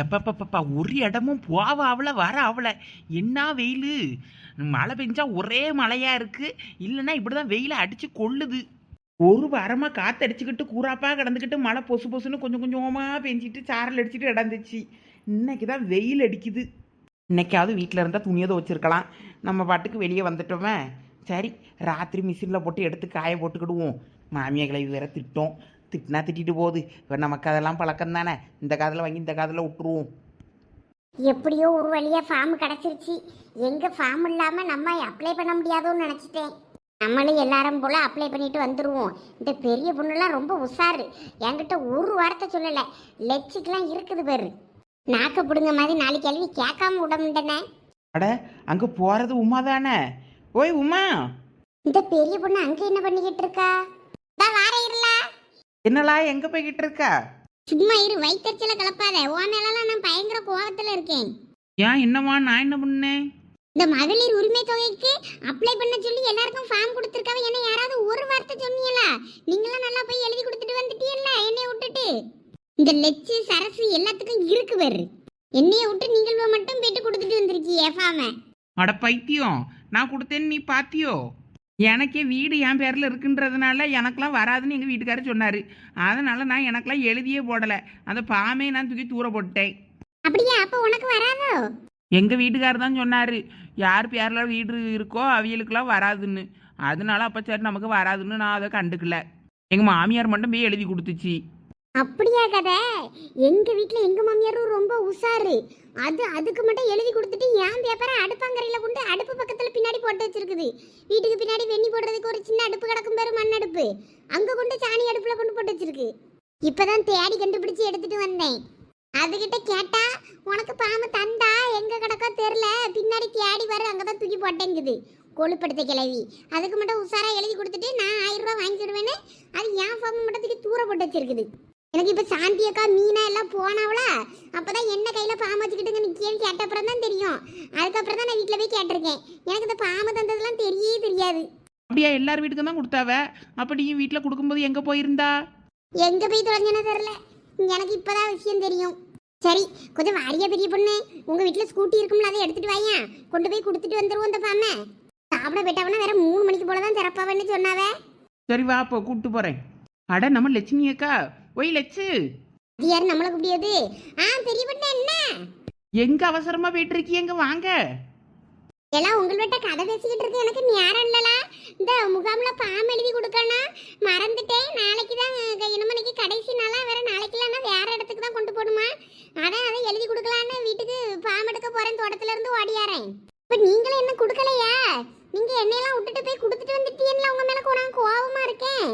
எப்பப்பப்பா ஒரு இடமும் போவ அவள வர அவள. என்ன வெயில்? மழை பெஞ்சா ஒரே மழையா இருக்கு. இல்லைன்னா இப்படிதான் வெயில அடிச்சு கொள்ளுது. ஒரு வாரமா காத்தடிச்சுக்கிட்டு கூறாப்பா கிடந்துக்கிட்டு மழை பொசு பொசுன்னு கொஞ்சம் கொஞ்சமா பெஞ்சிட்டு சாரல் அடிச்சுட்டு இடந்துச்சு இன்னைக்கு தான் வெயில் அடிக்குது. இன்னைக்காவது வீட்டில் இருந்தால் துணியை துவச்சிருக்கலாம். நம்ம பாட்டுக்கு வெளியே வந்துட்டோமே. சரி ராத்திரி மிஷினில் போட்டு எடுத்து காய போட்டுக்கிடுவோம். மாமியா கிளவி வேற திட்டோம். திட்டினா திட்டிட்டு போகுது. இப்போ நமக்கு அதெல்லாம் பழக்கம் தானே? இந்த காதில் வாங்கி இந்த காதில் விட்டுருவோம். எப்படியோ ஒரு வழியா ஃபார்ம் கிடைச்சிருச்சு. எங்க ஃபார்ம் இல்லாம நம்ம அப்ளை பண்ண முடியாதோன்னு நினைச்சிட்டேன். நம்மளும் எல்லாரும் போல அப்ளை பண்ணிட்டு வந்துருவோம். இந்த பெரிய பொண்ணுலாம் ரொம்ப உஷாரு. என்கிட்ட ஒரு வார்த்தை சொல்லல. லெச்சுக்கெல்லாம் இருக்குது பேரு. நாக்க பிடுங்க மாதிரி நாலு கேள்வி கேட்காம விட முடியனே அட அங்கே போகிறது உமா தானே? ஓய் உமா! இந்த பெரிய பொண்ணு அங்க என்ன பண்ணிக்கிட்டு இருக்கா? வார இருல என்னலா எங்கே போய்கிட்டு இருக்கா? சும்மா இரு வயிற்றுச்சல கலப்பாத. ஓ மேலாம் நான் பயங்கர கோவத்துல இருக்கேன். ஏன் என்னம்மா நான் என்ன பண்ணேன் இந்த மகளிர் உரிமை தொகைக்கு அப்ளை பண்ண சொல்லி எல்லாருக்கும் ஃபார்ம் கொடுத்துருக்காவ என்ன யாராவது ஒரு வார்த்தை சொன்னீங்களா? நீங்களாம் நல்லா போய் எழுதி கொடுத்துட்டு வந்துட்டீல்ல என்னைய விட்டுட்டு? இந்த லெச்சு சரசு எல்லாத்துக்கும் இருக்கு பேரு. என்னைய விட்டு நீங்கள் மட்டும் போயிட்டு கொடுத்துட்டு வந்திருக்கீங்க ஃபார்மை அட பைத்தியம் நான் கொடுத்தேன்னு நீ பாத்தியோ? எனக்கே வீடு என் பேரில் இருக்குன்றதுனால எனக்கெல்லாம் வராதுன்னு எங்கள் வீட்டுக்காரர் சொன்னார். அதனால நான் எனக்கெல்லாம் எழுதியே போடலை. அந்த பாமே நான் தூக்கி தூர போட்டேன் அப்படியா? அப்ப உனக்கு வராதோ? எங்கள் வீட்டுக்காரர் தான் சொன்னார். யார் பேரில் வீடு இருக்கோ அவியலுக்கெல்லாம் வராதுன்னு. அதனால அப்போ சரி நமக்கு வராதுன்னு நான் அதை கண்டுக்கல. எங்கள் மாமியார் மட்டும் போய் எழுதி கொடுத்துச்சு. அப்படியா கதை? எங்க வீட்ல எங்க மாமியாரும் ரொம்ப உஷாரு. அது அதுக்கு மட்டும் எழுதி கொடுத்துட்டு என் பேப்பரை அடுப்பாங்கரையில கொண்டு அடுப்பு பக்கத்துல பின்னாடி போட்டு வச்சிருக்குது. வீட்டுக்கு பின்னாடி வெண்ணி போடுறதுக்கு ஒரு சின்ன அடுப்பு கிடக்கும் பேரு மண் அடுப்பு. அங்க கொண்டு சாணி அடுப்புல கொண்டு போட்டு வச்சிருக்கு. இப்பதான் தேடி கண்டுபிடிச்சு எடுத்துட்டு வந்தேன். அதுகிட்ட கேட்டா உனக்கு பாம்பு தந்தா எங்க கிடக்கோ தெரில பின்னாடி தேடி வர அங்கதான் தூக்கி போட்டேங்குது. கொழுப்படுத்த கிளவி அதுக்கு மட்டும் உஷாரா எழுதி கொடுத்துட்டு நான் ஆயிரம் ரூபாய் வாங்கிடுவேன்னு அது என் ஃபார்ம் மட்டும் தூக்கி தூர போட்டு வச்சிருக்குது. எனக்கு இப்ப சாந்தி அக்கா மீனா எல்லாம் போனாவளா? அப்பதான் என்ன கையில பாம்பு வச்சுக்கிட்டு நிக்கேன்னு கேட்ட அப்புறம் தான் தெரியும். அதுக்கப்புறம் தான் நான் வீட்டுல போய் கேட்டிருக்கேன். எனக்கு இந்த பாம்பு தந்ததெல்லாம் தெரியவே தெரியாது. அப்படியா? எல்லார் வீட்டுக்கும் தான் கொடுத்தாவ? அப்போ நீ வீட்டில் கொடுக்கும்போது எங்கே போயிருந்தா? எங்க போய் தொலைஞ்சனோ தெரியல. எனக்கு இப்பதான் விஷயம் தெரியும். சரி கொஞ்சம் வாரியா பெரிய பொண்ணு உங்க வீட்டுல ஸ்கூட்டி இருக்கும்ல அதை எடுத்துட்டு வாயா. கொண்டு போய் கொடுத்துட்டு வந்துருவோம் இந்த பாமை சாப்பிட போயிட்டாவனா வேற மூணு மணிக்கு போல தான் திறப்பாவன்னு சொன்னாவே. சரி வா அப்போ கூப்பிட்டு போகிறேன் அட நம்ம லட்சுமி அக்கா ஒய் லட்சு அது யாரு நம்மள கூப்பிடியது. ஆ பெரிய பொண்ணு என்ன? எங்க அவசரமா போயிட்டு இருக்கீங்க வாங்க. எல்லாம் உங்கள்கிட்ட கதை பேசிக்கிட்டு இருக்கு எனக்கு நேரம் இல்லல. இந்த முகாம்ல பாம் எழுதி கொடுக்கணும் மறந்துட்டேன். நாளைக்கு தான் இனமணிக்கு கடைசி நாளா வேற நாளைக்கு இல்லைன்னா வேற இடத்துக்கு தான் கொண்டு போகணுமா? அதான் அதை எழுதி கொடுக்கலான்னு வீட்டுக்கு பாம் எடுக்க போறேன் தோட்டத்துல இருந்து ஓடியாரேன் இப்ப நீங்களும் என்ன கொடுக்கலையா? நீங்க என்னையெல்லாம் விட்டுட்டு போய் கொடுத்துட்டு வந்துட்டீங்களா உங்க மேல நான் கோவமா இருக்கேன்.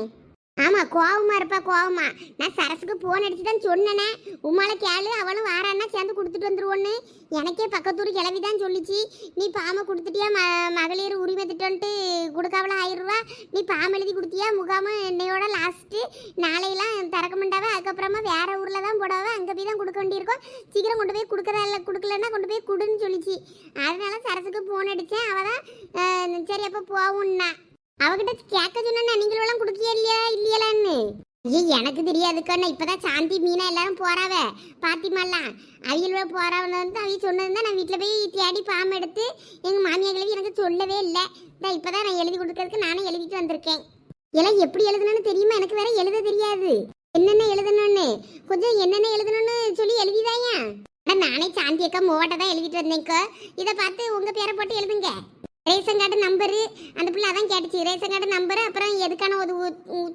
ஆமா கோவமா இருப்பா கோவமா. நான் சரசுக்கு போன் அடிச்சு தான் சொன்னேனே. உமால கேளு அவளும் வாரான்னா சேர்ந்து கொடுத்துட்டு வந்துருவோன்னு. எனக்கே பக்கத்தூர் கிளவி தான் சொல்லிச்சு. நீ பாமை கொடுத்துட்டியா ம மகளிர் உரிமை திட்டம்ட்டு கொடுக்காமல ஆயிரம் ரூபா நீ பாம் எழுதி கொடுத்தியா? முகாம என்னையோட லாஸ்ட்டு நாளையெல்லாம் திறக்க மாட்டாவே. அதுக்கப்புறமா வேற ஊரில் தான் போடாவே. அங்கே போய் தான் கொடுக்க வேண்டியிருக்கும். சீக்கிரம் கொண்டு போய் கொடுக்குறா இல்லை கொடுக்கலன்னா கொண்டு போய் கொடுன்னு சொல்லிச்சு. அதனால சரசுக்கு ஃபோன் அடித்தேன் அவள் தான் சரி அப்போ போவும்னா. அவகிட்ட கேட்க சொன்னா நீங்களெல்லாம் குடுக்கியா இல்லையா? இல்லையலான்னு ஐயே எனக்கு தெரியாதுக்கண்ணா இப்பதான் சாந்தி மீனா எல்லாரும் போறாவ. பாத்திமாலாம் அவியல் போறவங்க வந்து அவிய சொன்னது நான் வீட்டில் போய் தேடி பாம்பு எடுத்து எங்கள் மாமியார்களுக்கு எனக்கு சொல்லவே இல்லை. இப்போ தான் நான் எழுதி கொடுக்கறதுக்கு நானே எழுதிட்டு வந்திருக்கேன். எல்லாம் எப்படி எழுதணும்னு தெரியுமா? எனக்கு வேற எழுத தெரியாது. என்னென்ன எழுதணும்னு? கொஞ்சம் என்னென்ன எழுதணும்னு சொல்லி எழுதிதாயா? நானே சாந்தி அக்கா மோட்டை தான் எழுதிட்டு வந்தேன்க்கா. இதை பார்த்து உங்கள் பேரை போட்டு எழுதுங்க. ரேஷன் கார்டு நம்பரு அந்த பிள்ளை அதான் கேட்டுச்சு. ரேஷன் கார்டு நம்பரு அப்புறம் எதுக்கான ஒரு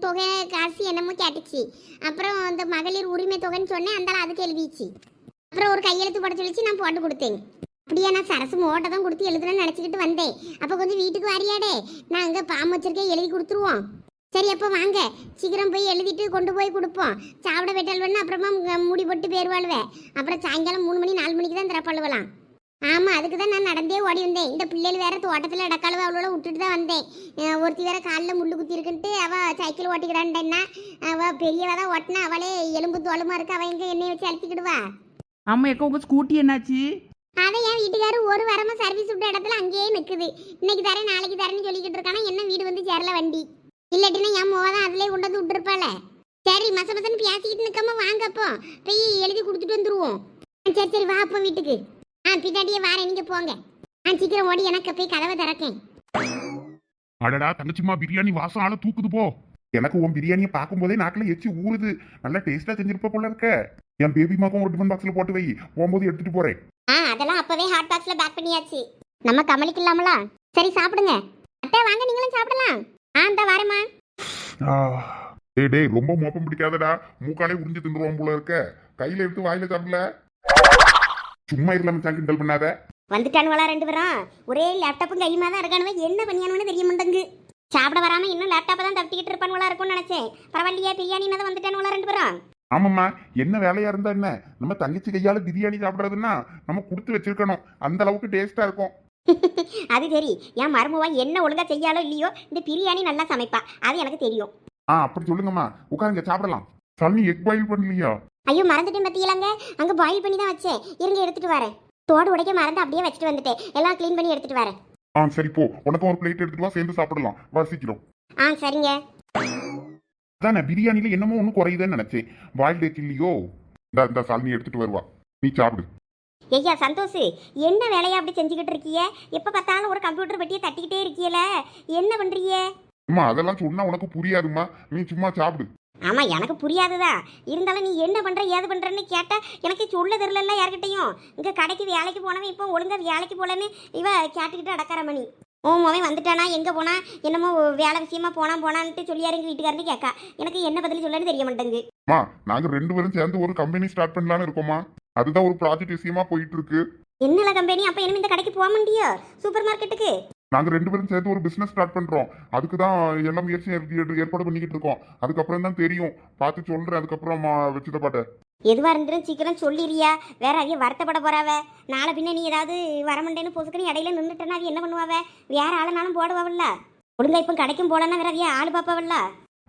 தொகை காசு என்னமோ கேட்டுச்சு. அப்புறம் அந்த மகளிர் உரிமை தொகைன்னு சொன்னேன் அந்த அதுக்கு எழுதிச்சு. அப்புறம் ஒரு கையெழுத்து போட சொல்லிச்சு நான் போட்டு கொடுத்தேன். அப்படியே நான் சரசு மோட்டை தான் கொடுத்து எழுதுறேன்னு நினச்சிக்கிட்டு வந்தேன். அப்போ கொஞ்சம் வீட்டுக்கு வரையாடே நான் அங்கே பாம்பு வச்சிருக்கேன் எழுதி கொடுத்துருவோம். சரி அப்போ வாங்க. சீக்கிரம் போய் எழுதிட்டு கொண்டு போய் கொடுப்போம். சாப்பிட வெட்டால் வேணும் அப்புறமா மூடி போட்டு வாழ்வேன் அப்புறம் சாயங்காலம் மூணு மணி நாலு மணிக்கு தான் திறப்பாளுவலாம். ஆமா அதுக்கு தான் நான் நடந்தே ஓடி வந்தேன். இந்த பிள்ளைகள் வேற தோட்டத்தில் இடக்காலவை அவளோட விட்டுட்டு தான் வந்தேன். ஒருத்தி வேற காலில் முள்ளு குத்தி இருக்குன்ட்டு அவ சைக்கிள் ஓட்டிக்கிறான்டா அவ பெரியவ தான் ஓட்டினா அவளே எலும்பு தோலுமா இருக்கு அவ எங்க எண்ணெய் வச்சு அழுத்திக்கிடுவா? ஆமா அக்கா உங்க ஸ்கூட்டி என்னாச்சு? அதை என் வீட்டுக்காரர் ஒரு வாரமா சர்வீஸ் விட்ட இடத்துல அங்கேயே நிக்குது. இன்னைக்கு தரேன் நாளைக்கு தரேன்னு சொல்லிக்கிட்டு இருக்கானா என்ன வீடு வந்து சேரல வண்டி? இல்லாட்டினா என் மோவ தான் அதுலயே கொண்டு வந்து விட்டுருப்பாள? சரி மச மசன்னு பேசிக்கிட்டு நிக்காம வாங்க அப்போ. போய் எழுதி கொடுத்துட்டு வந்துருவோம். சரி சரி வா அப்போ வீட்டுக்கு. ஆ பின்னாடியே வாரேன். நீங்க போங்க. ஆ சீக்கிரம் ஓடி எனக்கு போய் கதவை திறக்கேன். அடடா தங்கச்சிம்மா பிரியாணி வாசம் ஆள தூக்குது போ. எனக்கு உன் பிரியாணியை பார்க்கும்போதே நாக்கில் எச்சி ஊறுது. நல்லா டேஸ்டா செஞ்சிருப்ப போல இருக்க. என் பேபிமாக்கும் ஒரு டிஃபன் பாக்ஸ்ல போட்டு வை. போகும்போது எடுத்துட்டு போறேன். ஆ அதெல்லாம் அப்பவே ஹாட் பாக்ஸ்ல பேக் பண்ணியாச்சு. நம்ம கமலிக்கு இல்லாமலா? சரி சாப்பிடுங்க. அத்தை வாங்க நீங்களும் சாப்பிடலாம். ஆ இந்த வரேம்மா. டேய் டேய் ரொம்ப மோப்பம் பிடிக்காதடா. மூக்காலே உறிஞ்சு தின்றுவோம் போல இருக்க. கையில எடுத்து வாயில சாப்பிடல? சும்மா இல்லாம சாங்கி கிண்டல் பண்ணாத. வந்துட்டானுவலா ரெண்டு பேரும்? ஒரே லேப்டாப்பும் கையுமா தான் இருக்கானுவ என்ன பண்ணியானுன்னு தெரிய மாட்டேங்கு சாப்பிட வராம இன்னும் லேப்டாப்பை தான் தப்பிக்கிட்டு இருப்பானுவலா இருக்கும்னு நினைச்சேன். பரவாயில்லையா பிரியாணி தான் வந்துட்டானுவலா ரெண்டு பேரும்? ஆமாம்மா. என்ன வேலையா இருந்தா என்ன? நம்ம தங்கச்சி கையால பிரியாணி சாப்பிடுறதுன்னா நம்ம கொடுத்து வச்சிருக்கணும். அந்த அளவுக்கு டேஸ்டா இருக்கும். அது சரி. என் மருமவா என்ன ஒழுங்கா செய்யாலோ இல்லையோ இந்த பிரியாணி நல்லா சமைப்பா. அது எனக்கு தெரியும். ஆ அப்படி சொல்லுங்கம்மா. உட்காருங்க சாப்பிடலாம். சன்னி எக் பாயில் பண்ணலையா? ஐயோ மறந்துட்டேன் பத்தியலாங்க. அங்க பாயில் பண்ணி தான் வச்சேன். இருங்க எடுத்துட்டு வரேன். தோடு உடைக்க மறந்து அப்படியே வச்சுட்டு வந்துட்டேன். எல்லாம் க்ளீன் பண்ணி எடுத்துட்டு வரேன். ஆ சரி போ. உனக்கும் ஒரு பிளேட் எடுத்துட்டு வா சேர்ந்து சாப்பிடலாம். வா சீக்கிரம். ஆ சரிங்க. அதானே பிரியாணில என்னமோ ஒன்றும் குறையுதுன்னு நினைச்சேன். பாயில் டேக் இல்லையோ? இந்த இந்த சாலினி எடுத்துட்டு வருவா. நீ சாப்பிடு. ஐயா சந்தோஷ் என்ன வேலையா அப்படி செஞ்சுக்கிட்டு இருக்கிய? எப்ப பார்த்தாலும் ஒரு கம்ப்யூட்டர் பெட்டியை தட்டிக்கிட்டே இருக்கியல. என்ன பண்றீங்க? அம்மா அதெல்லாம் சொன்னா உனக்கு புரியாதும்மா. நீ சும்மா சாப்பிடு. ஆமா எனக்கு புரியாதுதான் இருந்தாலும் நீ என்ன பண்ற ஏது பண்றன்னு கேட்டா எனக்கு சொல்ல தெரியல யார்கிட்டயும். இங்க கடைக்கு வேலைக்கு போனவன் இப்போ ஒழுங்கா வேலைக்கு போலன்னு இவ கேட்டுக்கிட்டு அடக்கார மணி. மவன் வந்துட்டானா எங்க போனா? என்னமோ வேலை விஷயமா போனா போனான்ட்டு சொல்லியாரு எங்க வீட்டுக்காரன்னு கேட்கா எனக்கு என்ன பதில் சொல்லன்னு தெரிய மாட்டேங்குது. அம்மா நாங்க ரெண்டு பேரும் சேர்ந்து ஒரு கம்பெனி ஸ்டார்ட் பண்ணலாம்னு இருக்கோமா அதுதான் ஒரு ப்ராஜெக்ட் விஷயமா போயிட்டு இருக்கு. என்னல கம்பெனி அப்ப இனிமே இந்த கடைக்கு போக முடியும் சூப்பர் மார்க்கெட்டுக்கு நாங்க ரெண்டு பேரும் சேர்ந்து ஒரு பிசினஸ் ஸ்டார்ட் பண்றோம். அதுக்கு தான் எல்லா முயற்சியும் ஏற்~ ஏற்பாடு பண்ணிக்கிட்டு இருக்கோம். அதுக்கப்புறம் தான் தெரியும். பார்த்து சொல்றேன். அதுக்கப்புறம் வச்சுத பாட்ட. எதுவா இருந்தாலும் சீக்கிரம் சொல்லிடுறியா வேற அதையும் வருத்தப்பட போறாவ? நாளை பின்ன நீ ஏதாவது வரமண்டேன்னு பொசுக்குன்னு இடையில நின்றுட்டனா அது என்ன பண்ணுவாவ? வேற ஆளுனாலும் போடுவாவில்ல? ஒழுங்கா இப்போ கடைக்கும் போலன்னா வேற அதையும் ஆள் பாப்பாவில்ல?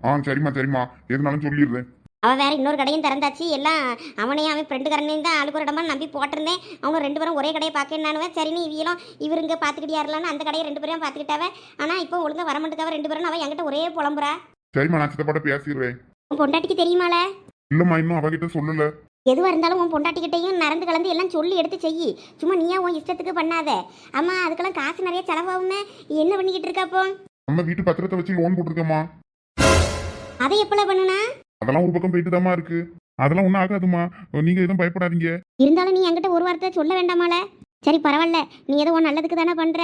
ஆ சரிம்மா சரிம்மா. எதுனாலும் சொல்லிடுறேன். அவ வேற இன்னொரு கடையும் திறந்தாச்சு. எல்லாம் அவனையும் அவன் ஃப்ரெண்டு கரனையும் தான் ஆளுக்கு ஒரு இடமா நம்பி போட்டிருந்தேன். அவங்க ரெண்டு பேரும் ஒரே கடையை பார்க்கணுன்னு சரின்னு இவியலும் இவருங்க பார்த்துக்கிட்டியாருலான்னு அந்த கடையை ரெண்டு பேரும் பார்த்துக்கிட்டாவ. ஆனா இப்போ ஒழுங்கா வரமாட்டுக்காவ ரெண்டு பேரும். அவன் என்கிட்ட ஒரே புலம்புறா. சரிம்மா நான் சித்தப்பாட்ட பேசிடுறேன். உன் பொண்டாட்டிக்கு தெரியுமால? இல்லம்மா இன்னும் அவகிட்ட சொல்லல. எதுவாக இருந்தாலும் உன் பொண்டாட்டிக்கிட்டையும் நடந்து கலந்து எல்லாம் சொல்லி எடுத்து செய் சும்மா நீயா உன் இஷ்டத்துக்கு பண்ணாத. அம்மா அதுக்கெல்லாம் காசு நிறைய செலவாகுமே. என்ன பண்ணிக்கிட்டு இருக்க அப்போ? நம்ம வீட்டு பத்திரத்தை வச்சு லோன் போட்டிருக்கேம்மா. அதை எப்பல பண்ணுனா? அதெல்லாம் ஒரு பக்கம் போயிட்டு இருக்கு. அதெல்லாம் ஒன்றும் ஆகாதும்மா. நீங்க எதுவும் பயப்படாதீங்க. இருந்தாலும் நீ என்கிட்ட ஒரு வார்த்தை சொல்ல வேண்டாமால? சரி பரவாயில்ல. நீ ஏதோ உன் நல்லதுக்கு தானே பண்ற.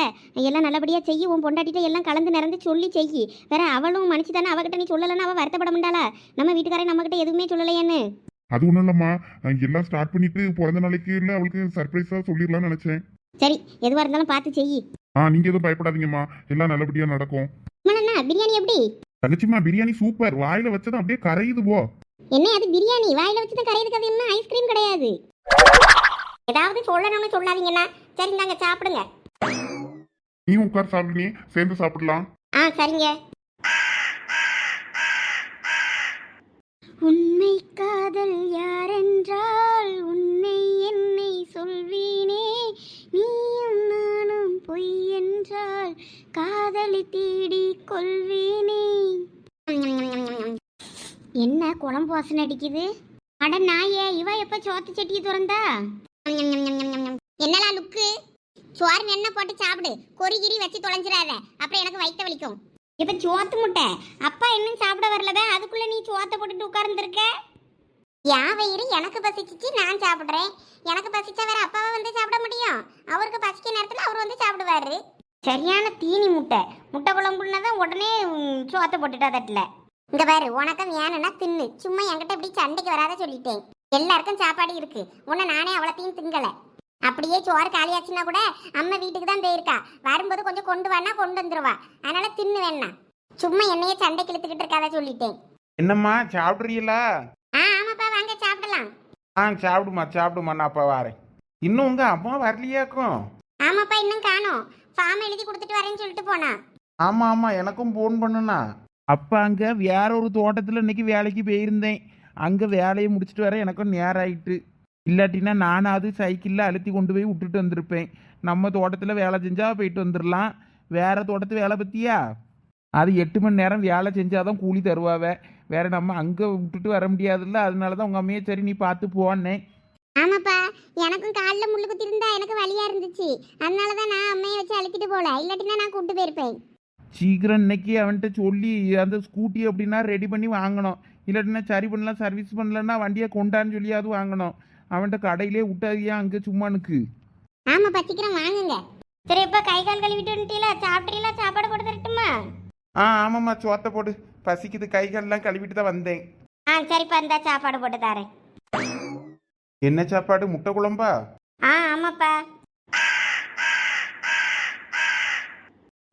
எல்லாம் நல்லபடியா செய்யி. உன் பொண்டாட்டிட்ட எல்லாம் கலந்து நிறந்து சொல்லி செய்யி. வேற அவளும் மனுஷி தானே அவகிட்ட நீ சொல்லலைன்னா அவ வருத்தப்பட மாட்டாளா? நம்ம வீட்டுக்காரே நம்மகிட்ட எதுவுமே சொல்லலையேன்னு. அது ஒன்றும் இல்லம்மா. எல்லாம் ஸ்டார்ட் பண்ணிட்டு பிறந்த நாளைக்கு இல்லை அவளுக்கு சர்ப்ரைஸா சொல்லிடலாம்னு நினைச்சேன். சரி எதுவாக இருந்தாலும் பார்த்து செய்யி. ஆ நீங்க எதுவும் பயப்படாதீங்கம்மா. எல்லாம் நல்லபடியா நடக்கும். மலண்ணா பிரியாணி எப்படி? தங்கச்சிம்மா பிரியாணி சூப்பர் வாயில வச்சதும் அப்படியே கரையுது போ. என்ன அது பிரியாணி? வாயில வச்சு தான் கரையுது கதை என்ன ஐஸ்கிரீம் கிடையாது. ஏதாவது சொல்லணும்னு சொல்லாதீங்கண்ணா. சரி நாங்க சாப்பிடுங்க. நீ உட்கார் சாப்பிடு சேர்ந்து சாப்பிடலாம். ஆ சரிங்க. உண்மை காதல் யாரென்றால் காதலி தேடி கொள்வேனே. என்ன குழம்பு வாசனை அடிக்குது? அட நாயே இவ எப்ப சோத்து சட்டியை திறந்தா? என்னலாம் லுக்கு சோறு என்ன போட்டு சாப்பிடு. கொறிகிரி வச்சு தொலைஞ்சிடாத. அப்புறம் எனக்கு வயிற்ற வலிக்கும். இப்ப சோத்து முட்டை. அப்பா இன்னும் சாப்பிட வரலவே அதுக்குள்ள நீ சோத்தை போட்டுட்டு உட்கார்ந்துருக்க? என் வயிறு எனக்கு பசிச்சிச்சு நான் சாப்பிட்றேன். எனக்கு பசிச்சா வேற அப்பாவை வந்து சாப்பிட முடியும். அவருக்கு பசிக்க நேரத்தில் அவர் வந்து சாப்பிடுவாரு. சரியான தீனி முட்டை. முட்டை குழம்புன்னா தான் உடனே சோத்தை போட்டுட்டா தட்டுல. இங்க பாரு உனக்கு வேணும்னா தின்னு. சும்மா என்கிட்ட இப்படி சண்டைக்கு வராத சொல்லிட்டேன். எல்லாருக்கும் சாப்பாடு இருக்கு. உன்னை நானே அவ்வளோத்தையும் திங்கல. அப்படியே சோறு காலியாச்சுன்னா கூட அம்மா வீட்டுக்கு தான் போயிருக்கா. வரும்போது கொஞ்சம் கொண்டு வானா கொண்டு வந்துருவா. அதனால தின்னு வேணா. சும்மா என்னையே சண்டைக்கு இழுத்துக்கிட்டு இருக்காத சொல்லிட்டேன். என்னம்மா சாப்பிட்றீங்களா? ஆ ஆமாப்பா வாங்க சாப்பிடலாம். ஆ சாப்பிடுமா சாப்பிடுமா நான் அப்போ வரேன். இன்னும் உங்கள் அம்மா வரலையாக்கும்? ஆமாப்பா இன்னும் காணோம். ஃபார்ம் எழுதி கொடுத்துட்டு வரேன்னு சொல்லிட்டு போனா? ஆமாம் ஆமாம் எனக்கும் ஃபோன் பண்ணுனா. அப்போ அங்கே வேற ஒரு தோட்டத்தில் இன்னைக்கு வேலைக்கு போயிருந்தேன். அங்கே வேலையை முடிச்சிட்டு வர எனக்கும் நேரம் ஆயிட்டு. இல்லாட்டினா நானாவது சைக்கிளில் அழுத்தி கொண்டு போய் விட்டுட்டு வந்திருப்பேன். நம்ம தோட்டத்தில் வேலை செஞ்சால் போயிட்டு வந்துடலாம் வேற தோட்டத்து வேலை பற்றியா அது எட்டு மணி நேரம் வேலை செஞ்சால் தான் கூலி தருவாவே. வேற நம்ம அங்கே விட்டுட்டு வர முடியாதுல்ல. அதனால தான் உங்கள் அம்மையே சரி நீ பார்த்து போனேன் ஆமாப்பா எனக்கும் காலில் முள்ளு குத்தி இருந்தா எனக்கு வலியா இருந்துச்சு. அதனால தான் நான் அம்மையை வச்சு அழைச்சிட்டு போல. இல்லாட்டினா நான் கூட்டு போயிருப்பேன். சீக்கிரம் இன்னைக்கு அவன்கிட்ட சொல்லி அந்த ஸ்கூட்டி அப்படின்னா ரெடி பண்ணி வாங்கணும். இல்லாட்டினா சரி பண்ணலாம் சர்வீஸ் பண்ணலன்னா வண்டியை கொண்டான்னு சொல்லியாவது வாங்கணும். அவன்கிட்ட கடையிலே விட்டாதியா அங்கே சும்மானுக்கு ஆமாப்பா சீக்கிரம் வாங்குங்க. சரி இப்ப கை கால் கழுவிட்டு வந்துட்டீங்களா? சாப்பிட்டீங்களா? சாப்பாடு போட்டு தரட்டுமா? ஆ ஆமாம்மா சோத்தை போடு பசிக்குது. கை கால்லாம் கழுவிட்டு தான் வந்தேன். ஆ சரிப்பா இந்த சாப்பாடு போட்டு தரேன். என்ன சாப்பாடு? முட்டை குழம்பா? ஆ ஆமாப்பா.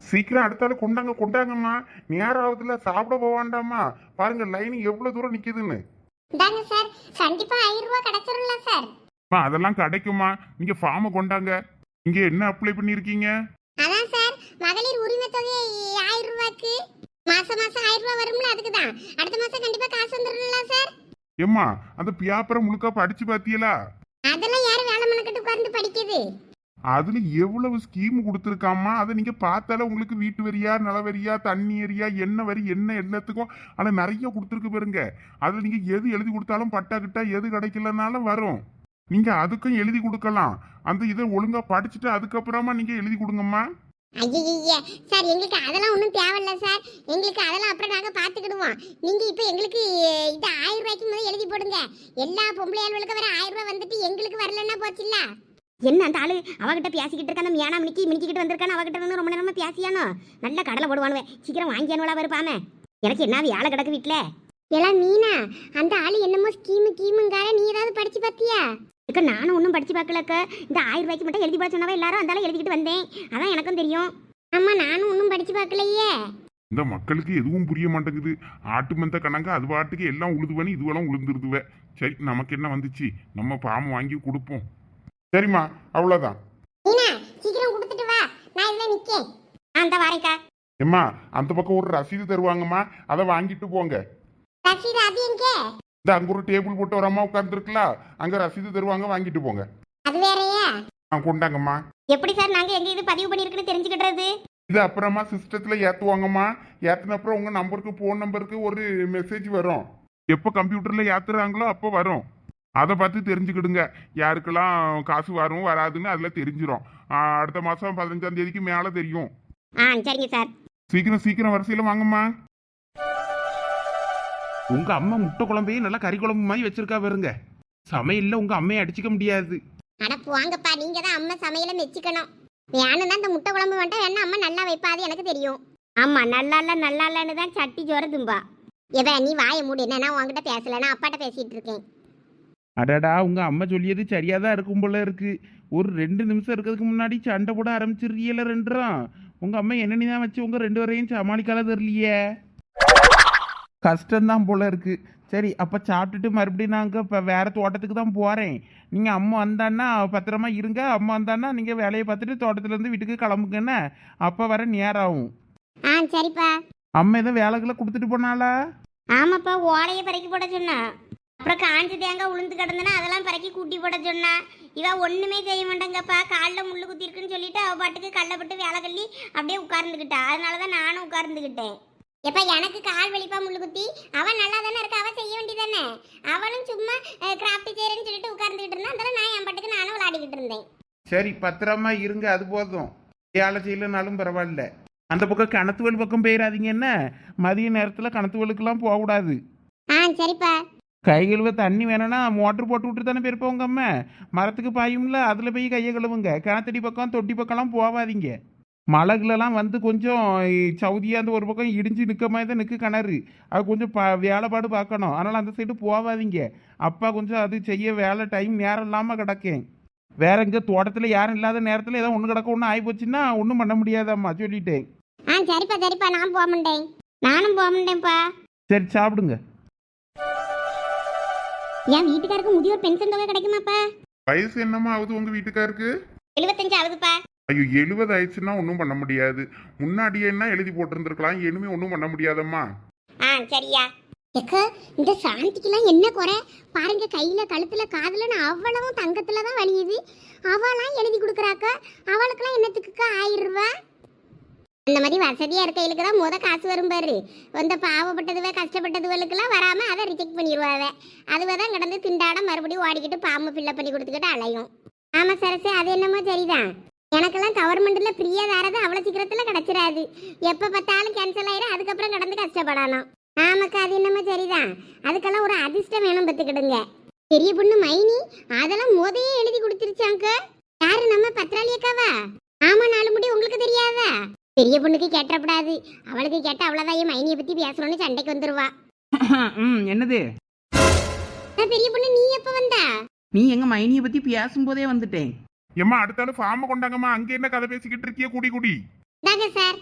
சீக்கிரம் அடுத்தால கொண்டாங்க கொண்டாங்கம்மா. நேரம் ஆகுதுல சாப்பிட போவாண்டாமா பாருங்க லைன் எவ்வளவு தூரம் நிக்குதுன்னு. இந்தாங்க சார். கண்டிப்பா ஆயிரம் ரூபாய் கிடைச்சிரும்ல சார். அம்மா, அதெல்லாம் கிடைக்குமா நீங்க ஃபார்மை கொண்டாங்க. நீங்க என்ன அப்ளை பண்ணிருக்கீங்க? அதான் சார். மகளிர் உரிமை தொகை ஆயிரம் ரூபாய்க்கு. மாசம் மாசம் ஆயிரம் ரூபாய் வரும்ல அதுக்கு தான் அடுத்த மாசம் கண்டிப்பா காசு வந்துடும்ல சார். ஏம்மா அந்த பியாப்பரை முழுக்கா படிச்சு பாத்தீங்களா அதெல்லாம் யாரும் வேலை மனக்கட்டு உட்கார்ந்து படிக்குது? அதுல எவ்வளவு ஸ்கீம் கொடுத்துருக்காமா அதை நீங்க பார்த்தாலே உங்களுக்கு வீட்டு வரியா நில வரியா தண்ணி வரியா என்ன வரி என்ன எல்லாத்துக்கும் அதில் நிறைய கொடுத்துருக்கு பாருங்க. அதில் நீங்க எது எழுதி கொடுத்தாலும் பட்டா கிட்டா எது கிடைக்கலனாலும் வரும். நீங்க அதுக்கும் எழுதி கொடுக்கலாம். அந்த இதை ஒழுங்கா படிச்சுட்டு அதுக்கப்புறமா நீங்க எழுதி கொடுங்கம்மா. ஐயய்ய சார் எங்களுக்கு அதெல்லாம் ஒன்றும் தேவையில்ல சார். எங்களுக்கு அதெல்லாம் அப்புறம் நாங்கள் பார்த்துக்கிடுவோம் நீங்கள் இப்போ எங்களுக்கு இது ஆயிரம் ரூபாய்க்கு முதல்ல எழுதி போடுங்க. எல்லா பொம்பளை ஆளுகளுக்கு வர ஆயிரம் ரூபாய் வந்துட்டு எங்களுக்கு வரலன்னா போச்சுல்ல என்ன அந்த ஆளு? அவகிட்ட பேசிக்கிட்டு இருக்க அந்த மியானா மினிக்கி மினிக்கிட்டு வந்திருக்கான? அவகிட்ட வந்து ரொம்ப நேரமா பேசியானோ? நல்ல கடலை போடுவானுவே. சீக்கிரம் வாங்கியானுவலா வருப்பாமே எனக்கு என்ன வேலை கிடக்கு வீட்டில் எல்லாம் மீனா அந்த ஆளு என்னமோ ஸ்கீமு கீமுங்கார. நீ ஏதாவது படிச்சு பார்த்தியா இக்க நானும் ஒன்றும் படிச்சு பார்க்கலக்க. இந்த ஆயிரம் ரூபாய்க்கு மட்டும் எழுதி போட சொன்னவ எல்லாரும் அந்த ஆளு எழுதிக்கிட்டு வந்தேன். அதான் எனக்கும் தெரியும். ஆமா நானும் ஒன்றும் படிச்சு பார்க்கலையே. இந்த மக்களுக்கு எதுவும் புரிய மாட்டேங்குது. ஆட்டு மந்த கணங்க அது பாட்டுக்கு எல்லாம் உழுதுவனி இதுவெல்லாம் உளுந்துருதுவ. சரி நமக்கு என்ன வந்துச்சு? நம்ம பாம்பு வாங்கி கொடுப்போம். சரிம்மா அவ்வளோதான். சீக்கிரம் கொடுத்துட்டு வா. நான் இதுல நிக்கேன். அந்த வாரேக்கா. ஏம்மா அந்த பக்கம் ஒரு ரசீது தருவாங்கம்மா. அதை வாங்கிட்டு போங்க. ரசீது அது எங்க? இந்த அங்க ஒரு டேபிள் போட்டு ஒரு அம்மா உட்காந்துருக்கலாம் அங்க ரசீது தருவாங்க வாங்கிட்டு போங்க. அது வேறயா? ஆ கொண்டாங்கம்மா. எப்படி சார்? நாங்க எங்க இது பதிவு பண்ணிருக்குன்னு தெரிஞ்சுக்கிட்டது? இது அப்புறமா சிஸ்டத்துல ஏத்துவாங்கம்மா. ஏத்துன அப்புறம் உங்க நம்பருக்கு போன் நம்பருக்கு ஒரு மெசேஜ் வரும். எப்போ கம்ப்யூட்டர்ல ஏத்துறாங்களோ அப்போ வரும். அதை பார்த்து தெரிஞ்சுக்கிடுங்க. யாருக்கெல்லாம் காசு வரும் வராதுன்னு அதில் தெரிஞ்சிடும் அடுத்த மாதம் பதினஞ்சாம் தேதிக்கு மேலே தெரியும். ஆ சரிங்க சார். சீக்கிரம் சீக்கிரம் வரிசையில் வாங்கம்மா. உங்க அம்மா முட்டை குழம்பையும் நல்லா கறி குழம்பு மாதிரி வச்சிருக்கா பாருங்க. சமையல்ல உங்க அம்மையை அடிச்சுக்க முடியாது. அட போங்கப்பா நீங்க தான் அம்மா சமையல மெச்சிக்கணும். வேணும்னா இந்த முட்டை குழம்பு வேண்டாம் வேணா அம்மா நல்லா வைப்பா அது எனக்கு தெரியும். ஆமா நல்லா இல்ல நல்லா இல்லன்னு தான் சட்டி ஜோர தும்பா எவ நீ வாயை மூடு என்ன நான் உன்கிட்ட பேசல நான் அப்பாட்ட பேசிட்டு இருக்கேன். அடடா உங்க அம்மா சொல்லியது சரியா தான் இருக்கும் போல இருக்கு. ஒரு ரெண்டு நிமிஷம் இருக்கிறதுக்கு முன்னாடி சண்டை போட ஆரம்பிச்சிருக்கீல ரெண்டுறான் உங்க அம்மா என்னன்னு தான் வச்சு உங்க ரெண்டு வரையும் சமாளிக்கால தெரியலையே? கஷ்டம்தான் போல இருக்கு. சரி அப்ப சாப்பிட்டுட்டு மறுபடியும் நாங்க இப்ப வேற தோட்டத்துக்கு தான் போறேன். நீங்க அம்மா வந்தான்னா பத்திரமா இருங்க. அம்மா வந்தான்னா நீங்க வேலையை பார்த்துட்டு தோட்டத்துல இருந்து வீட்டுக்கு கிளம்புங்கன்னு அப்ப வர நேரம் ஆகும் ஆ சரிப்பா. அம்மா எதுவும் வேலைகளை கொடுத்துட்டு போனாளா? ஆமாப்பா ஓலையை பறக்கி போட சொன்னா. அப்புறம் காஞ்ச தேங்காய் உளுந்து கிடந்தனா அதெல்லாம் பறக்கி கூட்டி போட சொன்னா. இவ ஒண்ணுமே செய்ய மாட்டேங்கப்பா. காலில் முள்ளு குத்தி இருக்குன்னு சொல்லிட்டு அவ பாட்டுக்கு கல்லப்பட்டு வேலை கள்ளி அப்படியே உட்கார்ந்துக்கிட்டா அதனாலதான் நானும் உட்கார்ந்துக்கிட்டேன் எப்ப எனக்கு கால் வலிப்பா முள்ளு குத்தி அவன் நல்லா தானே இருக்கா அவ செய்ய வேண்டியதானே? அவளும் சும்மா கிராஃப்ட் செய்யறேன்னு சொல்லிட்டு உட்கார்ந்துக்கிட்டு இருந்தா அதனால நான் என் பாட்டுக்கு நானும் விளையாடிக்கிட்டு இருந்தேன். சரி பத்திரமா இருங்க அது போதும். வேலை செய்யலனாலும் பரவாயில்ல. அந்த பக்கம் கணத்துவல் பக்கம் போயிடாதீங்க என்ன? மதிய நேரத்தில் கணத்துவலுக்கெல்லாம் போகக்கூடாது. ஆ சரிப்பா. கை கழுவ தண்ணி வேணும்னா மோட்டர் போட்டு விட்டு தானே போயிருப்போம் உங்க அம்மா? மரத்துக்கு பாயும்ல அதில் போய் கையை கழுவுங்க. கிணத்தடி பக்கம் தொட்டி பக்கம்லாம் போகாதீங்க. மழைகளெல்லாம் வந்து கொஞ்சம் சவுதியாக அந்த ஒரு பக்கம் இடிஞ்சு நிற்க மாதிரி தான் நிற்க கிணறு. அது கொஞ்சம் பா வேலைப்பாடு பார்க்கணும். அதனால் அந்த சைடு போகாதீங்க அப்பா கொஞ்சம் அது செய்ய வேலை டைம் நேரம் இல்லாமல் கிடக்கேன். வேற இங்கே தோட்டத்தில் யாரும் இல்லாத நேரத்தில் ஏதோ ஒன்று கிடக்க ஒன்று ஆகி போச்சுன்னா ஒன்றும் பண்ண முடியாதம்மா சொல்லிட்டேன். ஆ சரிப்பா சரிப்பா. நான் போக மாட்டேன். நானும் போக மாட்டேன்ப்பா. சரி சாப்பிடுங்க. என் வீட்டுக்காருக்கு முதியோர் பென்ஷன் தொகை கிடைக்குமாப்பா? வயசு என்னம்மா ஆகுது உங்க வீட்டுக்காருக்கு? எழுபத்தஞ்சு ஆகுதுப்பா. ஐயோ எழுபது ஆயிடுச்சுன்னா ஒன்றும் பண்ண முடியாது. முன்னாடியே என்ன எழுதி போட்டிருந்துருக்கலாம் இனிமே ஒன்றும் பண்ண முடியாதம்மா. ஆ சரியா. எக்க இந்த சாந்திக்கெல்லாம் என்ன குறை? பாருங்க கையில கழுத்துல காதுலன்னு அவ்வளவும் தங்கத்துல தான் வலியுது. அவளாம் எழுதி கொடுக்குறாக்க? அவளுக்கெல்லாம் என்னத்துக்குக்கா ஆயிரம் ரூபாய் அந்த மாதிரி வசதியா இருக்கைகளுக்கு தான் முத காசு வரும் பாரு. இந்த பாவப்பட்டதுவே கஷ்டப்பட்டதுகளுக்கெல்லாம் வராம அதை ரிஜெக்ட் பண்ணிடுவாவே அதுவே தான் கிடந்து திண்டாட மறுபடியும் ஓடிக்கிட்டு பாம்பு ஃபில்லப் பண்ணி கொடுத்துக்கிட்டு அலையும். ஆமா சரசு அது என்னமோ சரிதான். எனக்கெல்லாம் கவர்மெண்ட்ல ஃப்ரீயா தரது அவ்வளவு சீக்கிரத்துல கிடைச்சிடாது எப்ப பார்த்தாலும் கேன்சல் ஆயிரும் அதுக்கப்புறம் கடந்து கஷ்டப்படணும் ஆமாக்கா அது என்னமோ சரிதான். அதுக்கெல்லாம் ஒரு அதிர்ஷ்டம் வேணும் பத்துக்கிடுங்க பெரிய பொண்ணு மைனி அதெல்லாம் முதையே எழுதி கொடுத்துருச்சாங்க யாரு நம்ம பத்ராளி அக்காவா? ஆமா நாலு முடி உங்களுக்கு தெரியாதா? பெரிய பொண்ணுக்கு கேட்டப்படாது அவளுக்கு கேட்ட அவ்வளவுதான். என் மைனியை பத்தி பேசணும்னு சண்டைக்கு வந்துருவா. ம் என்னது? பெரிய பொண்ணு நீ எப்ப வந்தா? நீ எங்க மைனியை பத்தி பேசும்போதே வந்துட்டேன். ஏம்மா அடுத்தாலும் ஃபார்மை கொண்டாங்கம்மா. அங்க என்ன கதை பேசிக்கிட்டு இருக்கிய? குடி குடி. சார்.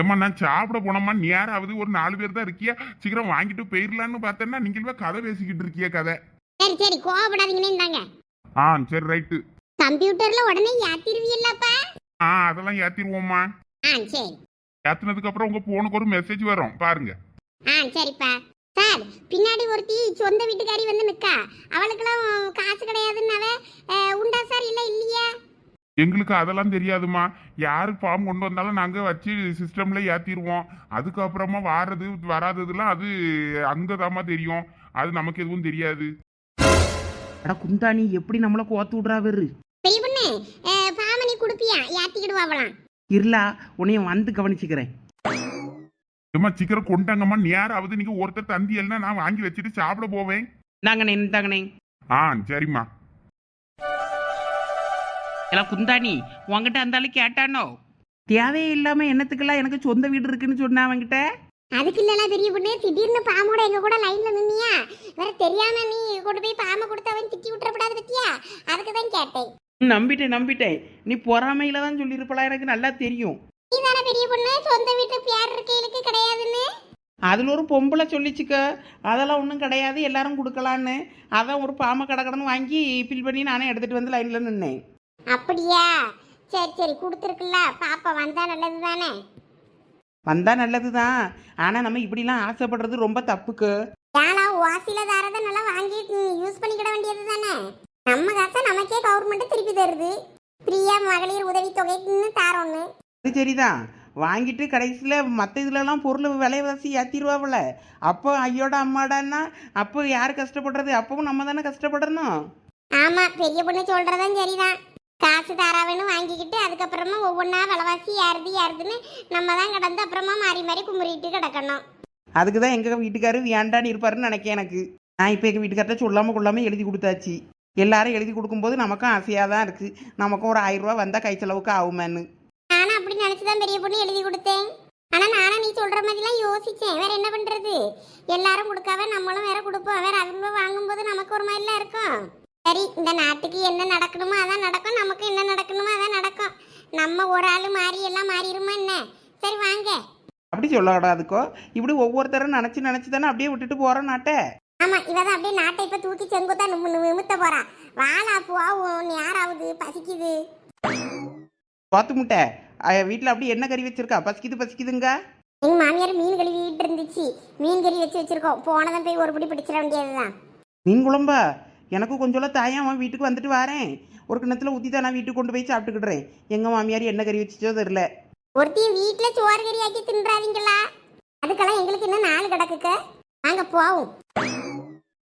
ஏம்மா நான் சாப்பிட போனோம்மா. நேராவது ஒரு நாலு பேர் தான் இருக்கியா? சீக்கிரம் வாங்கிட்டு போயிடலான்னு பார்த்தேன்னா நீங்களுமே கதை பேசிக்கிட்டு இருக்கிய கதை. சரி சரி கோவப்படாதீங்கன்னு ஆ சரி ரைட்டு. கம்ப்யூட்டர்ல உடனே ஏத்திருவீல்லப்பா. ஆ அதெல்லாம் ஏத்திடுவோம்மா ஆ சரி. ஏத்துனதுக்கு அப்புறம் உங்க போனுக்கு ஒரு மெசேஜ் வரும். பாருங்க. ஆ சரிப்பா. சார் பின்னாடி ஒருத்தி சொந்த வீட்டுக்காரி வந்து நிக்கா. அவளுக்கெல்லாம் காசு கிடையாதுன்னாவே உண்டா சார் இல்ல இல்லையா? எங்களுக்கு அதெல்லாம் தெரியாதுமா யாரு ஃபார்ம் கொண்டு வந்தாலும் நாங்க வச்சு சிஸ்டம்ல ஏத்திடுவோம் அதுக்கப்புறமா வாரது வராததுலாம் அது அங்கதாம்மா தெரியும். அது நமக்கு எதுவும் தெரியாது. அட குந்தாணி எப்படி நம்மளை கோத்து விடுறா வெறு பெரிய பொண்ணு பாமணி குடுப்பியா? ஏத்திக்கிடுவாங்களாம் இருளா உன்னைய வந்து கவனிச்சுக்கிறேன். ஏம்மா சீக்கிரம் கொண்டாங்கம்மா. நேராவது நீங்க ஒருத்தர் தந்தியல்னா நான் வாங்கி வச்சுட்டு சாப்பிட போவேன். தாங்கண்ணே தாங்கண்ணே ஆ சரிம்மா. எல்லாம் குந்தாணி உன்கிட்ட அந்த ஆளு கேட்டானோ? தேவையே இல்லாம என்னத்துக்கெல்லாம் எனக்கு சொந்த வீடு இருக்குன்னு சொன்னா அவன்கிட்ட? அதுக்கு இல்லல பெரிய பொண்ணு திடீர்னு பாம்போட எங்க கூட லைன்ல நின்னியா? வேற தெரியாம நீ கொண்டு போய் பாம்பை கொடுத்து அவன் திட்டி விட்டுறப்படாது பத்தியா? அதுக்கு தான் கேட்டேன். நம்பிட்டேன் நம்பிட்டேன். நீ பொறாமையில தான் சொல்லியிருப்பலாம் எனக்கு நல்லா தெரியும். நீ தானே பெரிய பொண்ணு? சொந்த வீட்டு பேர் இருக்கைகளுக்கு கிடையாதுன்னு? அதில் ஒரு பொம்பளை சொல்லிச்சுக்க. அதெல்லாம் ஒன்றும் கிடையாது. எல்லாரும் கொடுக்கலான்னு. அதான் ஒரு பாம்பை கடக்கடன்னு வாங்கி ஃபில் பண்ணி நானே எடுத்துகிட்டு வந்து லைனில் நின்னேன். அப்படியா? சரி சரி. கொடுத்துருக்குல்ல. பாப்பா வந்தா நல்லது தானே வந்தால் நல்லது தான் ஆனால் நம்ம இப்படிலாம் ஆசைப்படுறது ரொம்ப தப்புக்கு. ஏன்னா வாசில தரத நல்லா வாங்கி யூஸ் பண்ணிக்கிட வேண்டியது தானே நம்ம காசை நமக்கே கவர்மெண்ட் திருப்பி தருது. பிரியா மகளிர் உதவி தொகைன்னு தாரோன்னு. அது சரிதான். வாங்கிட்டு கடைசியில் மற்ற இதுலலாம் பொருள் விலைவாசி ஏற்றிடுவாப்புல அப்போ ஐயோட அம்மாடான்னா அப்போ யார் கஷ்டப்படுறது? அப்பவும் நம்ம தானே கஷ்டப்படணும். ஆமா பெரிய பொண்ணு சொல்றதும் சரிதான். காசு தாராவேன்னு வாங்கிக்கிட்டு அதுக்கப்புறமா ஒவ்வொன்றா விலைவாசி யாருது யாருதுன்னு நம்ம தான் கடந்து அப்புறமா மாறி மாறி குமுறிட்டு கிடக்கணும். அதுக்கு தான் எங்கள் வீட்டுக்காரு வேண்டான்னு இருப்பாருன்னு நினைக்க எனக்கு. நான் இப்போ எங்கள் வீட்டுக்கார்ட்ட சொல்லாமல் கொள்ளாமல் எழுதி கொடுத்தாச்சு. எல்லாரும் எழுதி கொடுக்கும்போது நமக்கும் ஆசையாக தான் இருக்குது நமக்கும் ஒரு ஆயிரம் ரூபா வந்தால் கை செலவுக்கு ஆகுமேன்னு. நானும் அப்படி நினைச்சுதான் பெரிய பொண்ணு எழுதி கொடுத்தேன். ஆனா நானும் நீ சொல்ற மாதிரிலாம் யோசிச்சேன். வேற என்ன பண்றது? எல்லாரும் கொடுக்காம நம்மளும் வேற கொடுப்போம். வேற அவங்க வாங்கும்போது நமக்கு ஒரு மாதிரிலாம் இருக்கும் சரி இந்த நாட்டுக்கு என்ன நடக்கணுமோ அதான் நடக்கும். நமக்கு என்ன நடக்கணுமோ அதான் நடக்கும். நம்ம ஒரு ஆள் மாறி எல்லாம் மாறிடுமா என்ன? சரி வாங்க. அப்படி சொல்லக்கூடாதுக்கோ இப்படி ஒவ்வொருத்தரும் நினச்சி நினச்சி தானே அப்படியே விட்டுட்டு போகிறோம் நாட்டை? ஆமா இவ தான் அப்படியே நாட்டை இப்ப தூக்கி செங்குத்தா நிமித்த போறா. வாழா போவும். யாராவது பசிக்குது? பாத்து முட்டை. வீட்டில் அப்படி என்ன கறி வச்சிருக்கா? பசிக்குது பசிக்குதுங்க. எங்க மாமியார் மீன் கழுவிட்டு இருந்துச்சு. மீன் கறி வச்சு வச்சிருக்கோம். போனதும் போய் ஒரு பிடி பிடிச்சிட வேண்டியதுதான். மீன் குழம்பா? எனக்கு கொஞ்சம் தாயம் அவன் வீட்டுக்கு வந்துட்டு வரேன். ஒரு கிணத்துல ஊற்றி தான் நான் வீட்டுக்கு கொண்டு போய் சாப்பிட்டுக்கிடுறேன். எங்கள் மாமியார் என்ன கறி வச்சுச்சோ தெரில ஒருத்தையும் வீட்டுல சோறு கறி ஆக்கி தின்றாதீங்களா? அதுக்கெல்லாம் எங்களுக்கு இன்னும் நாலு கிடக்குக்க. நாங்க போவோம்.